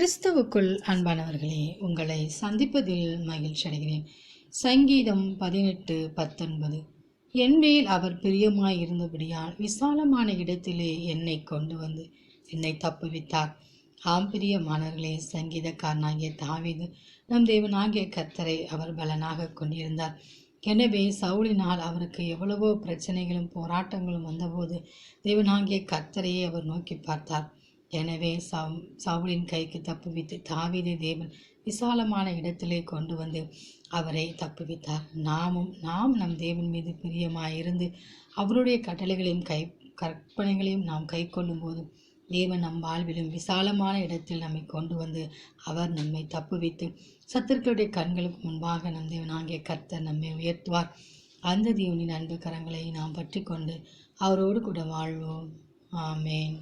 கிறிஸ்துவுக்குள் அன்பானவர்களே உங்களை சந்திப்பதில் மகிழ்ச்சி அடைகிறேன். சங்கீதம் பதினெட்டு பத்தொன்பது. என்மேல் அவர் பிரியமாய் இருந்தபடியால் விசாலமான இடத்திலே என்னை கொண்டு வந்து என்னை தப்புவித்தார். ஆம் பிரியமானவர்களே சங்கீதக்காரனாகிய தாவீது நம் தேவனாகிய கத்தரை அவர் பலனாக கொண்டிருந்தார். எனவே சவுளினால் அவருக்கு எவ்வளவோ பிரச்சனைகளும் போராட்டங்களும் வந்தபோது தேவனாகிய கத்தரையே அவர் நோக்கி பார்த்தார். எனவே சவு சவுலின் கைக்கு தப்புவித்து தாவீதை தேவன் விசாலமான இடத்திலே கொண்டு வந்து அவரை தப்புவித்தார். நாமும் நாம் நம் தேவன் மீது பிரியமாயிருந்து அவருடைய கட்டளைகளையும் கை கற்பனைகளையும் நாம் கை கொள்ளும்போது தேவன் நம் வாழ்விலும் விசாலமான இடத்தில் நம்மை கொண்டு வந்து அவர் நம்மை தப்புவித்து சத்துருக்களுடைய கண்களுக்கு முன்பாக நம் தேவன் ஆகிய கர்த்தர் நம்மை உயர்த்துவார். அந்த தேவனின் அன்பு கரங்களை நாம் பற்றி கொண்டு அவரோடு கூட வாழ்வோம். ஆமேன்.